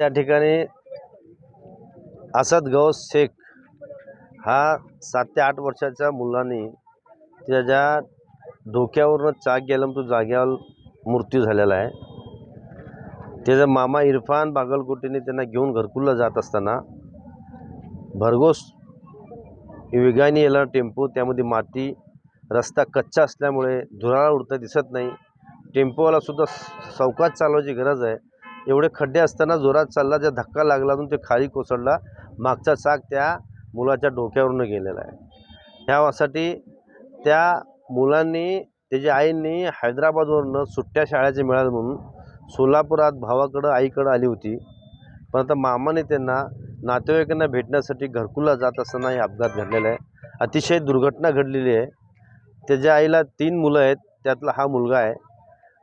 त्या ठिकाणी असद गौस शेख हा सात ते आठ वर्षाच्या मुलांनी त्याच्या डोक्यावरनं चाक गेलं तो जाग्यावर मृत्यू झालेला आहे. त्याचा मामा इरफान बागलकोटीने त्यांना घेऊन घरकुलला जात असताना भरघोस वेगाने येणारा टेम्पो त्यामध्ये माती रस्ता कच्चा असल्यामुळे धुराळा उडता दिसत नाही. टेम्पोवाला सुद्धा सावकाश चालवायची गरज आहे. एवढे खड्डे असताना जोरात चालला त्या धक्का लागला म्हणून ते खाली कोसळला मागचा चाक त्या मुलाच्या डोक्यावरून गेलेला आहे. ह्यासाठी त्या मुलांनी त्याच्या आईंनी हैदराबादवरनं सुट्ट्या शाळेचे मिळाले म्हणून सोलापुरात भावाकडं आईकडं आली होती. पण आता मामाने त्यांना नातेवाईकांना भेटण्यासाठी घरकुला जात असताना हे अपघात घडलेला आहे. अतिशय दुर्घटना घडलेली आहे. त्याच्या आईला तीन मुलं आहेत त्यातला हा मुलगा आहे.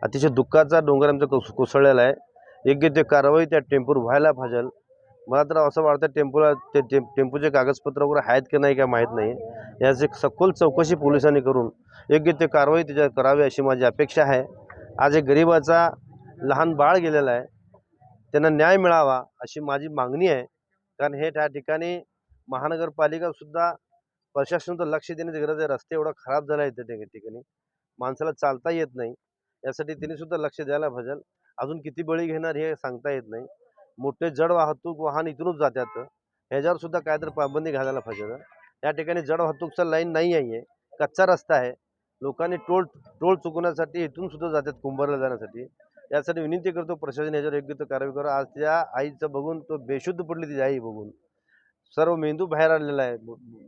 अतिशय दुःखाचा डोंगर आमचा कोस कोसळलेला आहे. योग्य ते कारवाई त्या टेम्पोवर व्हायला पाहिजेल मला तर असं वाटतं टेम्पोला ते टेम टेम्पोचे कागदपत्र वगैरे आहेत की नाही काय माहीत नाही. याची सखोल चौकशी पोलिसांनी करून योग्य ते कारवाई त्याच्यावर करावी अशी माझी अपेक्षा आहे. आज एक गरिबाचा लहान बाळ गेलेला आहे. त्यांना न्याय मिळावा अशी माझी मागणी आहे. कारण हे त्या ठिकाणी महानगरपालिकासुद्धा प्रशासन तर लक्ष देण्याची गरज आहे. रस्ते एवढा खराब झाला आहे त्या ठिकाणी. माणसाला चालता येत नाही. यासाठी त्यांनीसुद्धा लक्ष द्यायला पाहिजे. अजून किती बळी घेणार हे सांगता येत नाही. मोठे जड वाहतूक वाहन इथूनच जातात ह्याच्यावर सुद्धा काय तर पाबंदी घालायला पाहिजे या ठिकाणी जड वाहतूकचा लाईन नाही आहे. कच्चा रस्ता आहे. लोकांनी टोल टोल चुकवण्यासाठी इथून सुद्धा जातात कुंभारला जाण्यासाठी. यासाठी विनंती करतो प्रशासन याच्यावर योग्य तो कारवाई करा. आज त्या आईचं बघून तो बेशुद्ध पडली तिची आई बघून. सर्व मेंदू बाहेर आलेला आहे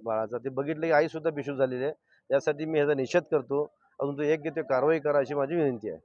बाळाचा. ते बघितलं की आईसुद्धा बेशुद्ध झालेली आहे. यासाठी मी ह्याचा निषेध करतो. अजून तो योग्य ते कारवाई करा अशी माझी विनंती आहे.